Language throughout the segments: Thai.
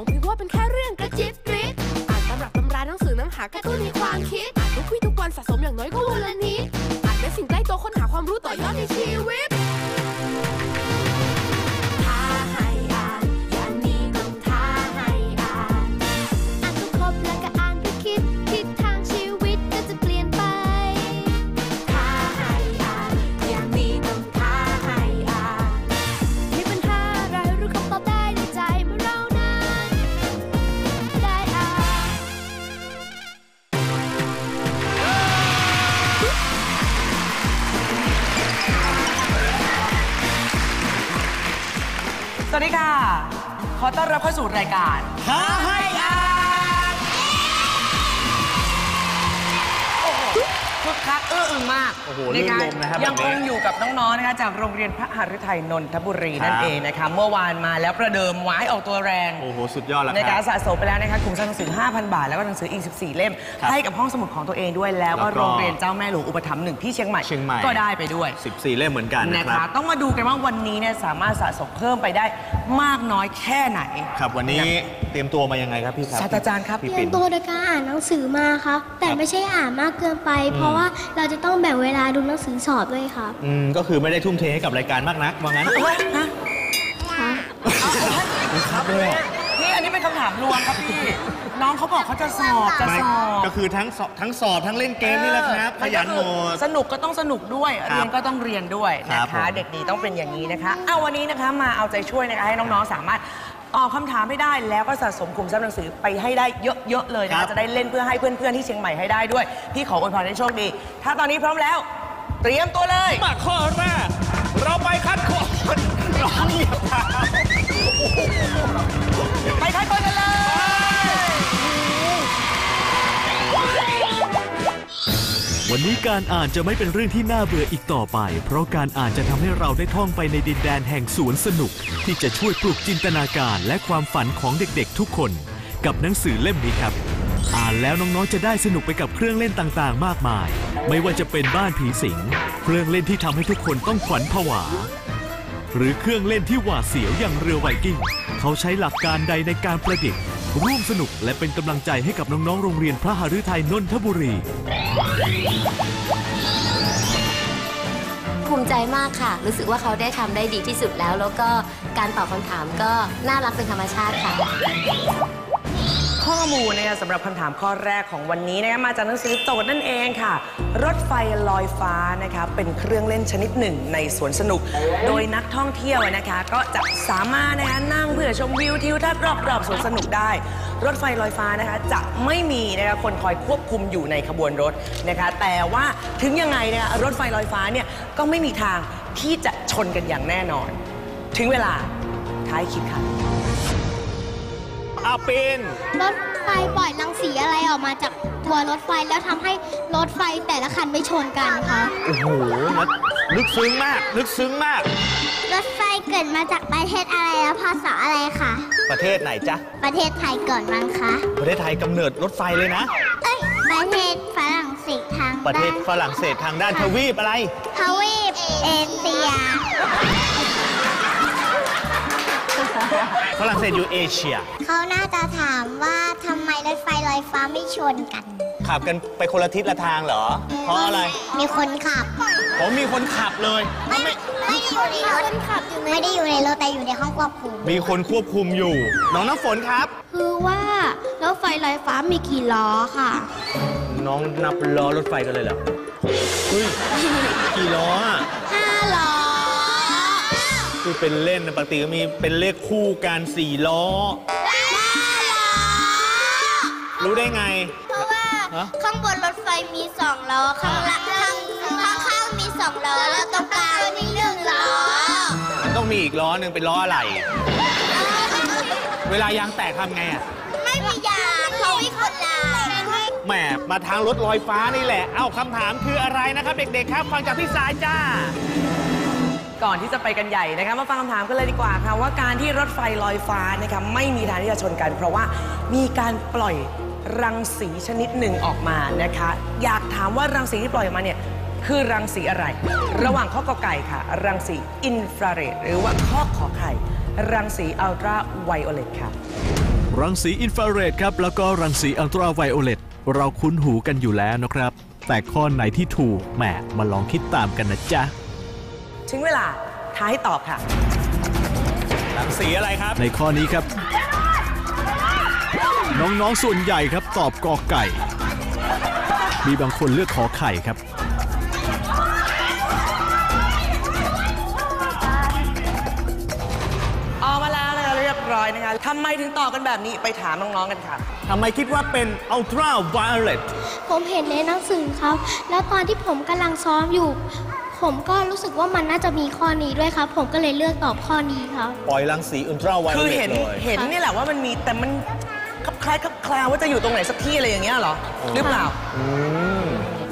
มองไปว่าเป็นแค่เรื่องกระจิบกริบอ่านตำรับตำราหนังสือน้ำหากระตุ้นในความคิดอ่านทุกวี่ทุกวันสะสมอย่างน้อยก็วันละนิดอ่านเป็นสิ่งใกล้ตัวค้นหาความรู้ต่อยอดในชีวิต สวัสดีค่ะ ขอต้อนรับเข้าสู่รายการท้าให้อ่านโอ้โห คึกคักอื้ออึงมากโอ้โหลื่นลมนะครับยังแบบคนี้งอยู่กับน้องๆนะคะจากโรงเรียนพระหฤทัยนนทบุรีนั่นครับเองนะคะเมื่อวานมาแล้วประเดิมไว้ออกตัวแรงโอ้โหสุดยอดแล้วในคการัรบสะสมไปแล้วนะคะกลุ่มหนังสือ 5,000 บาท แล้วก็หนังสืออีก 14 เล่มครับให้กับห้องสมุดของตัวเองด้วยแล้วก็แล้วก็โรงเรียนเจ้าแม่หลวงอุปถัมภ์หนึ่งที่เชียงใหม่เชียงใหม่ก็ได้ไปด้วย 14 เล่มเหมือนกันนะนะครัคะบต้องมาดูกันว่าวันนี้เนี่ยสามารถสะสมเพิ่มไปได้มากน้อยแค่ไหน ครับวันนี้เตรียมตัวมายังไงครับพี่ครับศาสตราจารย์ครับพี่เตรีปิ่ยนมตัวโดยการอ่านหนังสือมาครับแต่ครับไม่ใช่อ่านมากเกินไปเพราะว่าเราจะต้องแบ่งเวลาดูหนังสือสอบด้วยครับ อืมก็คือไม่ได้ทุ่มเทให้กับรายการมากนักว่างั้นค่ะครับเลยนี่อันนี้เป็นคำถามรวมครับพี่ น้องเขาบอกเขาจะสอบจะไม่สอบก็คือทั้งสอบทั้งสอบทั้งเล่นเกมนี่แหละครับขยันหมด สนุกก็ต้องสนุกด้วย ครับเรียนก็ต้องเรียนด้วยครันะบคะผม เด็กดีต้องเป็นอย่างนี้นะคะ เอาวันนี้นะคะมาเอาใจช่วยนะคะให้น้องๆสามารถ ตอบคำถามให้ได้แล้วก็สะสมกลุ่มทรัพย์หนังสือไปให้ได้เยอะๆเลยนะคะจะได้เล่นเพื่อให้เพื่อนๆที่เชียงใหม่ให้ได้ด้วย พี่ขออวยพรให้โชคดี ถ้าตอนนี้พร้อมแล้ว เตรียมตัวเลย มาข้อแรก เราไปคัดคนน้องเหยียบเท้าไปคั วันนี้การอ่านจะไม่เป็นเรื่องที่น่าเบื่ออีกต่อไป เพราะการอ่านจะทำให้เราได้ท่องไปในดินแดนแห่งสวนสนุก ที่จะช่วยปลุกจินตนาการและความฝันของเด็กๆ ทุกคน กับหนังสือเล่มนี้ครับ อ่านแล้วน้องๆจะได้สนุกไปกับเครื่องเล่นต่างๆ มากมาย ไม่ว่าจะเป็นบ้านผีสิง เครื่องเล่นที่ทำให้ทุกคนต้องขวัญผวา หรือเครื่องเล่นที่หวาดเสียวอย่างเรือไวกิ้ง เขาใช้หลักการใดในการประดิษฐ์ ร่วมสนุกและเป็นกำลังใจให้กับน้องๆ โรงเรียนพระหฤทัยนนทบุรี ภูมิใจมากค่ะ รู้สึกว่าเขาได้ทำได้ดีที่สุดแล้ว แล้วก็การตอบคำถามก็น่ารักเป็นธรรมชาติค่ะ ข้อมูลนะคะสำหรับคำถามข้อแรกของวันนี้นะคะมาจากหนังสือโจทย์นั่นเองค่ะ รถไฟลอยฟ้านะคะเป็นเครื่องเล่นชนิดหนึ่งในสวนสนุก โดยนักท่องเที่ยวนะคะ ก็จะสามารถนะคะนั่งเพื่อชมวิวทิวทัศน์รอบๆสวนสนุกได้ รถไฟลอยฟ้านะคะจะไม่มีนะคะคนคอยควบคุมอยู่ในขบวนรถนะคะ แต่ว่าถึงยังไงนะคะรถไฟลอยฟ้าเนี่ยก็ไม่มีทางที่จะชนกันอย่างแน่นอน ถึงเวลาท้ายคลิปค่ะ อาปินรถไฟปล่อยรังสีอะไรออกมาจากตัวรถไฟแล้วทำให้รถไฟแต่ละคันไม่ชนกันคะโอ้โหนะลึกซึ้งมาก ลึกซึ้งมาก รถไฟเกิดมาจากประเทศอะไรและภาษาอะไรคะประเทศไหนจ๊ะ ประเทศไทยก่อนมั้งคะ ประเทศไทยกำเนิดรถไฟเลยนะ เอ้ยประเทศฝรั่งเศสทางประเทศด้านฝรั่งเศสทางด้านทวีปอะไร ทวีปเอเชีย ฝรั่งเศสอยู่เอเชีย เขาน่าจะถามว่าทำไมรถไฟลอยฟ้าไม่ชนกัน ขับกันไปคนละทิศละทางเหรอ เพราะอะไร มีคนขับ ผมมีคนขับเลยไม่ไม่ได้อยู่ในรถไม่ได้อยู่ในรถแต่อยู่ในห้องควบคุม มีคนควบคุมอยู่ น้องน้ำฝนครับ คือว่ารถไฟลอยฟ้ามีกี่ล้อค่ะ น้องนับล้อรถไฟกันเลยเหรอเฮ้ยกี่ล้ออะห้าล้อ คือเป็นเล่นนะปกติก็มีเป็นเลขคู่กันสี่ล้อ รู้ได้ไง เพราะว่าฮะ ข้างบนรถไฟมีสองล้อ ข้างหลังข้างข้างข้างมีสองล้อ แล้วตรงกลางมีหนึ่งล้อมันต้องมีอีกล้อหนึ่งเป็นล้ออะไร เวลายางแตกทำไงอะไม่มียางเขาไม่คนลางแหมมาทางรถลอยฟ้านี่แหละ เอ้าคำถามคืออะไรนะครับ เด็กๆครับ ฟังจากพี่สายจ้า ก่อนที่จะไปกันใหญ่นะคะมาฟังคำถามกันเลยดีกว่าค่ะว่าการที่รถไฟลอยฟ้านะคะไม่มีทางที่จะชนกัน เพราะว่ามีการปล่อยรังสีชนิดหนึ่งออกมานะคะ อยากถามว่ารังสีที่ปล่อยออกมาเนี่ยคือรังสีอะไร ระหว่างข้อกอไก่ค่ะ รังสีอินฟราเรดหรือว่าข้อขอไข่ รังสีอัลตราไวโอเลตค่ะ รังสีอินฟราเรดครับ แล้วก็รังสีอัลตราไวโอเลตเราคุ้นหูกันอยู่แล้วนะครับ แต่ข้อไหนที่ถูกแหมมาลองคิดตามกันนะจ๊ะ ถึงเวลาท้ายตอบค่ะหลังสีอะไรครับ ในข้อนี้ครับ น้องๆส่วนใหญ่ครับตอบกอไก่ มีบางคนเลือกขอไข่ครับ ออกมาแล้วนะคะเรียบร้อยนะคะทำไมถึงตอบกันแบบนี้ไปถามน้องๆกันค่ะ ทำไมคิดว่าเป็นอัลตราไวโอเลตผมเห็นในหนังสือครับ แล้วตอนที่ผมกำลังซ้อมอยู่ ผมก็รู้สึกว่ามันน่าจะมีข้อนี้ด้วยครับ ผมก็เลยเลือกตอบข้อนี้ครับ ปล่อยรังสีอัลตราไวโอคือเลเห็ตนเลยเห็นนี่แหละว่ามันมีแต่มันคลับคล้ายคลับคลาว่าจะอยู่ตรงไหนสักที่อะไรอย่างเงี้ยเหรอหรือเปล่า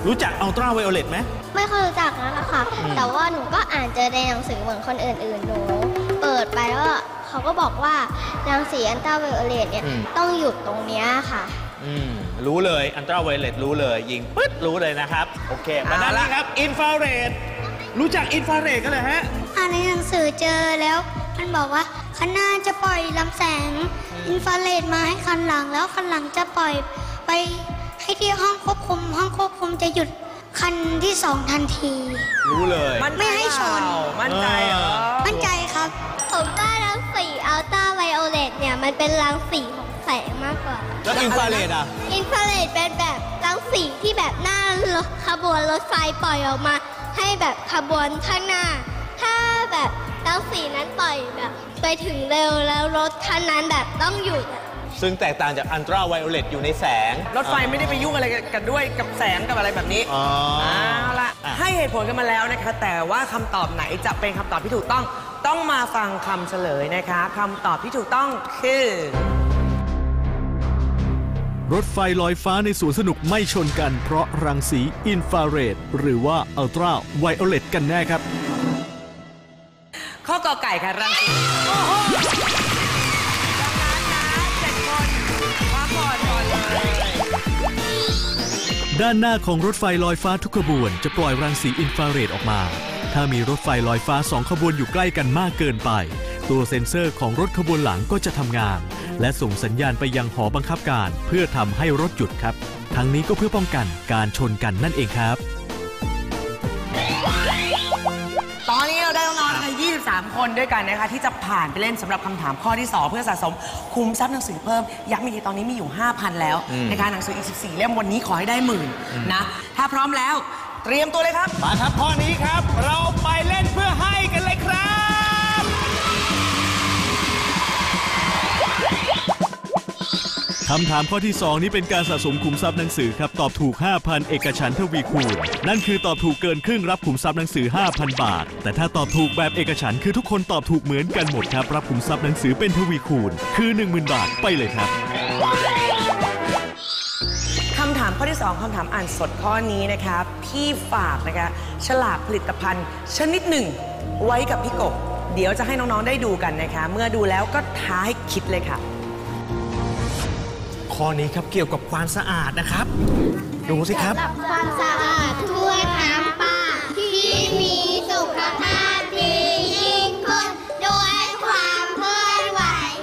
รู้จักอัลตราไวโอเลตไหม ไม่ค่อยรู้จักแล้วล่ะค่ะ แต่ว่าหนูก็อ่านเจอในหนังสือเหมือนคนอื่นๆ หนู เปิดไปแล้วก็เขาก็บอกว่ารังสีอันตราไวโอเลตเนี่ยอืม ต้องหยุดตรงเนี้ยค่ะ อืมรู้เลยอัลตราไวโอเลตรู้เลย ยิงปึ๊ดรู้เลยนะครับ โอเคมาด้านเอาละนี้ครับอินฟราเรด รู้จักอินฟราเรดกันเลยฮะ อ่านในหนังสือเจอแล้ว มันบอกว่าคันหน้าจะปล่อยลำแสงอินฟราเรดมาให้คันหลังแล้วคันหลังจะปล่อยไปให้ที่ห้องควบคุม ห้องควบคุมจะหยุดคันที่สองทันที รู้เลยมั่นใจไม่ให้ชนเปล่ามั่นใจเหรอมั่นใจครับ ผมว่ารังสีอัลตราไวโอเลตเนี่ย มันเป็นรังสีของแสงมากกว่า แล้วอินฟราเรดอะ อินฟราเรดเป็นแบบรังสีที่แบบหน้ารถขบวนรถไฟปล่อยออกมา ให้แบบขบวนข้างหน้า ถ้าแบบรังสีนั้นปล่อยแบบ ไปถึงเร็วแล้วรถคันนั้นแบบต้องหยุดอะซึ่งแตกต่างจากอัลตราไวโอเลตอยู่ในแสงรถไฟไม่ได้ไปยุ่งอะไรกันด้วยกับแสงกับอะไรแบบนี้อ๋อเอาละอะให้เหตุผลกันมาแล้วนะคะ แต่ว่าคำตอบไหนจะเป็นคำตอบที่ถูกต้อง ต้องมาฟังคำเฉลยนะคะคำตอบที่ถูกต้องคือ รถไฟลอยฟ้าในสวนสนุกไม่ชนกัน เพราะรังสีอินฟราเรดหรือว่าอัลตราไวโอเลตกันแน่ครับ ข้อกอไก่ค่ะรังสีโอ้โหดังนั้นนะเจ็ดคนมาก่อนก่อนเลยด้านหน้าของรถไฟลอยฟ้าทุกขบวน จะปล่อยรังสีอินฟราเรดออกมา ถ้ามีรถไฟลอยฟ้าสองขบวนอยู่ใกล้กันมากเกินไป ตัวเซ็นเซอร์ของรถขบวนหลังก็จะทำงาน และส่งสัญญาณไปยังหอบังคับการ เพื่อทำให้รถหยุดครับ ทั้งนี้ก็เพื่อป้องกันการชนกันนั่นเองครับ ตอนนี้เราได้น้องๆนะคะ23 คนด้วยกันนะคะที่จะผ่านไปเล่นสำหรับคำถามข้อที่ 2 เพื่อสะสมคุมทรัพย์หนังสือเพิ่มย้ำอีกทีตอนนี้มีอยู่ 5,000 แล้วนะคะหนังสืออีก 14 เล่มวันนี้ขอให้ได้หมื่นนะถ้าพร้อมแล้วเตรียมตัวเลยครับ มาครับข้อนี้ครับ เราไปเล่นเพื่อให้กัน คำถามข้อที่ 2 นี้เป็นการสะสมขุมทรัพย์หนังสือครับ ตอบถูก 5,000 เอกฉันทวีคูณ นั่นคือตอบถูกเกินครึ่งรับขุมทรัพย์หนังสือ 5,000 บาท แต่ถ้าตอบถูกแบบเอกฉันคือทุกคนตอบถูกเหมือนกันหมดครับ รับขุมทรัพย์หนังสือเป็นทวีคูณ คือ 10,000 บาทไปเลยครับคำถามข้อที่ 2คำถามอ่านสดข้อนี้นะคะพี่ฝากนะคะฉลากผลิตภัณฑ์ ชนิดหนึ่ง ไว้กับพี่กบเดี๋ยวจะให้น้องๆได้ดูกันนะคะ เมื่อดูแล้วก็ท้าให้คิดเลยค่ะ ข้อนี้ครับเกี่ยวกับความสะอาดนะครับ ดูสิครับ ความสะอาดทั่วน้ำป่าที่มีสุขภาพดียิ่งขึ้นโดยความเคลื่อนไหว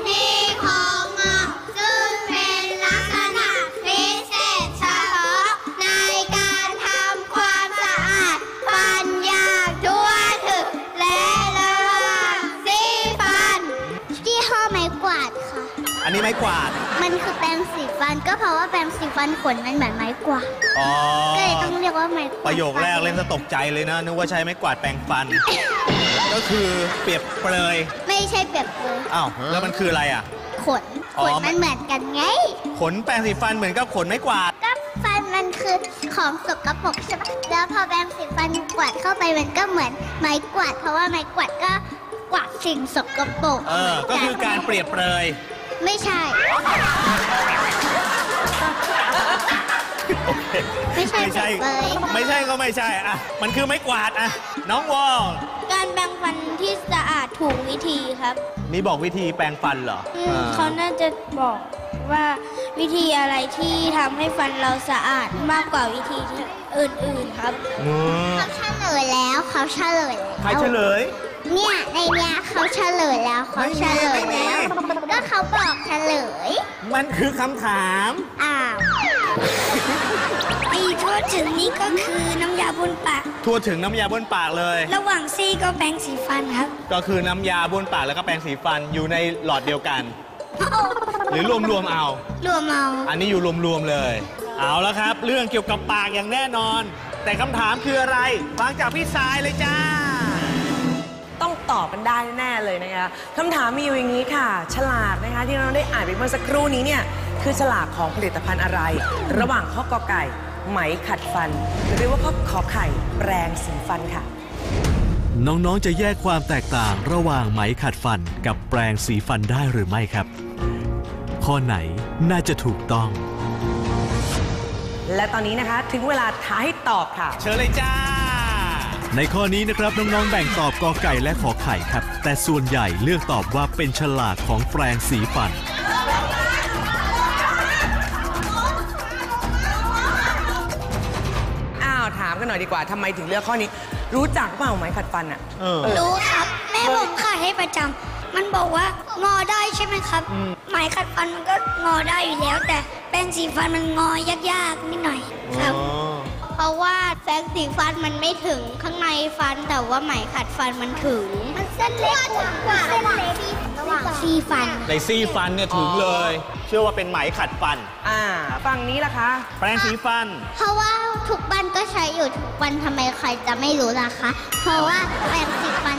ที่ของงอกซึ่งเป็นลักษณะพิเศษเฉพาะในการทำความสะอาดฟันยางทั่วถึงและระวังสีฟันที่ห้อไม้กวาดค่ะ อันนี้ไม้กวาด มันคือแปรงสีฟัน ก็เพราะว่าแปรงสีฟันขนมันเหมือนไม้กวาดอ๋อ ก็เลยต้องเรียกว่าไม้กวาดประโยคแรกเล่นจะตกใจเลยนะนึกว่าใช้ไม้กวาดแปรงฟัน ก็คือเปรียบเปรยไม่ใช่เปรียบเลยอ้าวแล้วมันคืออะไรอะ ขนอ๋ขอนมันเหมือนกันไง ขนแปรงสีฟันเหมือนกับขนไม้กวาด ก็ฟันมันคือของสกปรกใช่ปะแล้วพอแปรงสีฟันกวาดเข้าไปมันก็เหมือนไม้กวาด เพราะว่าไม้กวาดก็กวาดสิ่งสกปรกเออ ก็คือการเปรียบเปรย ไม่ใช่ ไม่ใช่ไม่ใช่ เปรียบเลยไม่ใช่ก็ไม่ใช่อะมันคือไม้กวาดอะน้องวองการแปรงฟันที่สะอาดถูกวิธีครับมีบอกวิธีแปรงฟันเหรออืมอ่าเขาน่าจะบอกว่าวิธีอะไรที่ทำให้ฟันเราสะอาดมากกว่าวิธีที่อื่นๆครับ อืมเขาเฉลยแล้วเขาเฉลยใครเฉลย เนี่ยในเนี้ยเขาเฉลยแล้วเขาเฉลยแล้ว ก็เขาบอกเฉลย มันคือคำถาม อ้าวไอ้ทั่วถึงนี่ก็คือน้ำยาบนปาก ทั่วถึงน้ำยาบ้วนปากเลย ระหว่างซี่ก็แปรงสีฟันครับ ก็คือน้ำยาบ้วนปากแล้วก็แปรงสีฟันอยู่ในหลอดเดียวกัน หรือรวมๆเอา รวมเอา อันนี้อยู่รวมๆเลย เอาแล้วครับ เรื่องเกี่ยวกับปากอย่างแน่นอน แต่คำถามคืออะไร ฟังจากพี่สายเลยจ้า ต้องตอบกันได้แน่เลยนะคะคำถามมีอยู่อย่างนี้ค่ะ ฉลากนะคะที่เราได้อ่านไปเมื่อสักครู่นี้เนี่ยคือฉลากของผลิตภัณฑ์อะไร ระหว่างข้อกอไก่ ไหมขัดฟัน หรือว่าข้อขอไข่แปรงสีฟันค่ะ น้องๆ จะแยกความแตกต่างระหว่างไหมขัดฟันกับแปรงสีฟันได้หรือไม่ครับ ข้อไหนน่าจะถูกต้อง และตอนนี้นะคะถึงเวลาท้าให้ตอบค่ะ เชิญเลยจ้า ในข้อนี้นะครับน้องๆแบ่งตอบกอไก่และขอไข่ครับ แต่ส่วนใหญ่เลือกตอบว่าเป็นฉลากของแปรงสีฟัน อ้าว ถามกันหน่อยดีกว่าทำไมถึงเลือกข้อนี้ รู้จักเปล่าไหมขัดฟันอะเออ รู้ครับ แม่ผมขายให้ประจำมันบอกว่างอได้ใช่ไหมครับไหมขัดฟันมันก็งอได้อยู่แล้ว แต่แปรงสีฟันมันงอยากๆนิดหน่อยครับเพ ราะว่าแปรงสีฟันมันไม่ถึงข้างในฟันแต่ว่าไหมขัดฟันมันถึง มันเส้นเล็กกว่าเส้นเล็กระหว่างซีฟัน ในซี่ฟันเนี่ยถึงเลย เชื่อว่าเป็นไหมขัดฟัน อ่าฝั่งนี้ล่ะคะ แปรงสีฟัน เพราะว่าทุกบ้านก็ใช้อยู่ทุกวันทำไมใครจะไม่รู้ล่ะคะ เพราะว่าแปรงสีฟัน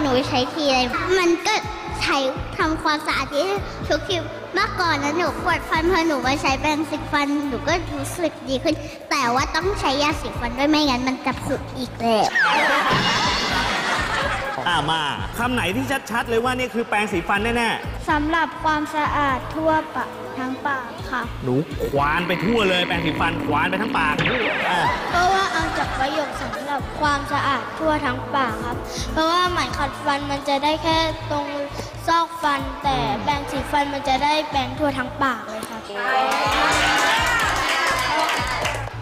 หนูใช้ทีไรมันก็ใช้ ทำความสะอาดที่ทุกทีเมื่อก่อนนะหนูปวดฟันพอหนูมาใช้แปรงสีฟันหนูก็รู้สึกดีขึ้น แต่ว่าต้องใช้ยาสีฟันด้วยไม่งั้นมันจะผุอีกแล้ว อ่ามาคำไหนที่ชัดๆเลยว่านี่คือแปรงสีฟันแน่สำหรับความสะอาดทั่วปะทั้งปากค่ะ ๆหนูควานไปทั่วเลยแปรงสีฟันควานไปทั้งปากอะเพราะว่าเอาจากประโยคสำหรับความสะอาดทั่วทั้งปากครับ เพราะว่าไหมขัดฟันมันจะได้แค่ตรงซอกฟัน แต่แปรงสีฟันมันจะได้แปรงทั่วทั้งปากเลยครับ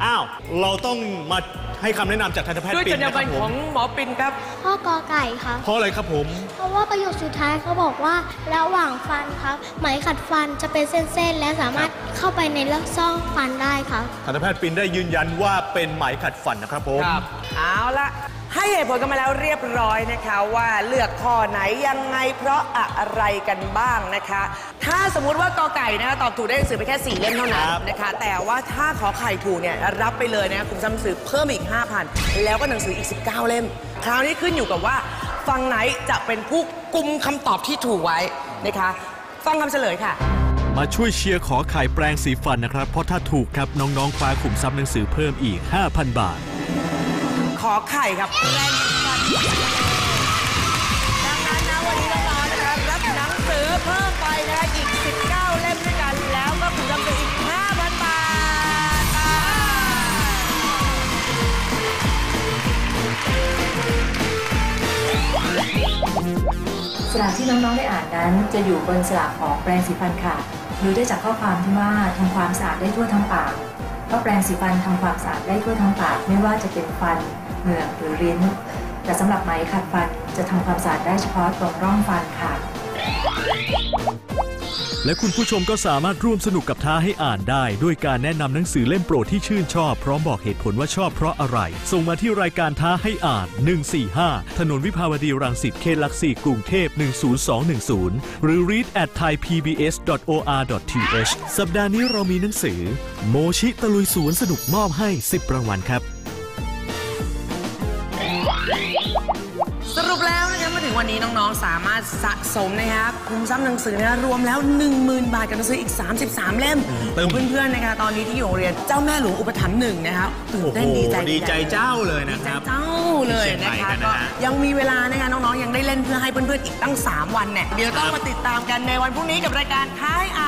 อ้าวเราต้องมา ให้คำแนะนำจากทันตแพทย์ด้วยปิจรนรยานะคบรรัรบณผขอมงหมอปินครับ ข้อกอไก่ครับ เพราะอะไรครับผม เพราะว่าประโยคสุดท้ายเขาบอกว่า ระหว่างฟันครับ ไหมขัดฟันจะเป็นเส้นๆ และสามารถเข้าไปในเลือกซอกฟันได้ครับ ทันตแพทย์ปินได้ยืนยันว่าเป็นไหมขัดฟันนะครับผม ครับ เอาละ ให้เหตุผลกันมาแล้วเรียบร้อยนะคะว่าเลือกข้อไหนยังไงเพราะอะไรกันบ้างนะคะ ถ้าสมมุติว่ากอไก่นะคะตอบถูกได้หนังสือไปแค่ 4 เล่มเท่านั้นครับนะคะ แต่ว่าถ้าขอไข่ถูกเนี่ยรับไปเลยนะคะคุณจำหนังสือเพิ่มอีก 5,000 แล้วก็หนังสืออีก 19 เล่ม คราวนี้ขึ้นอยู่กับว่าฝั่งไหนจะเป็นผู้กุมคำตอบที่ถูกไว้นะคะฟังคำเฉลยค่ะมาช่วยเชียร์ขอไข่แปรงสีฟันนะครับ เพราะถ้าถูกครับน้องๆคว้าขุมทรัพย์หนังสือเพิ่มอีก 5,000 บาท ขอไข่ครับแรงฟันดังนั้นนะวันนี้น้องๆนะคะรับหนังสือเพิ่มไปนะคะอีก 19 เล่มด้วยกัน แล้วก็ขุนจำสืออีก 5,000 บาทสลากที่น้องๆได้อ่านนั้น จะอยู่บนสลากของแปรงสีฟันค่ะดูได้จากข้อความที่ว่าทำความสะอาดได้ทั่วทั้งปากเพราะแปรงสีฟันทำความสะอาดได้ทั่วทั้งปากไม่ว่าจะเป็นฟัน เหงือกหรือลิ้น แต่สำหรับไหมขัดฟันจะทำความสะอาดได้เฉพาะตรงร่องฟันค่ะ และคุณผู้ชมก็สามารถร่วมสนุกกับท้าให้อ่านได้ ด้วยการแนะนำหนังสือเล่มโปรดที่ชื่นชอบ พร้อมบอกเหตุผลว่าชอบเพราะอะไร ส่งมาที่รายการท้าให้อ่าน 145 ถนนวิภาวดีรังสิตเขตหลักสี่กรุงเทพ 10210 หรือ read at thaipbs.or.th สัปดาห์นี้เรามีหนังสือ โมชิตะลุยสวนสนุกมอบให้ 10 รางวัลครับ ถึงวันนี้น้องๆ สามารถสะสมนะครับคุมทรัพย์หนังสือนะคะรวมแล้ว 10,000 บาทกับหนังสืออีก 33 เล่มเติมเพื่อนๆนะคะตอนนี้ที่อยู่โรงเรียนเจ้าแม่หลวงอุปถัมภ์หนึ่งนะครับตื่นเต้นดีใจดีใจเจ้าเลยนะครับเจ้าเลยนะคะที่เชียงใหม่กันนะก็ฮะยังมีเวลานะคะน้องๆยังได้เล่นเพื่อให้เพื่อนๆอีกตั้ง 3 วันเนี่ยเดี๋ยวต้องมาติดตามกันในวันพรุ่งนี้กับรายการท้ายอ่านสวัสดี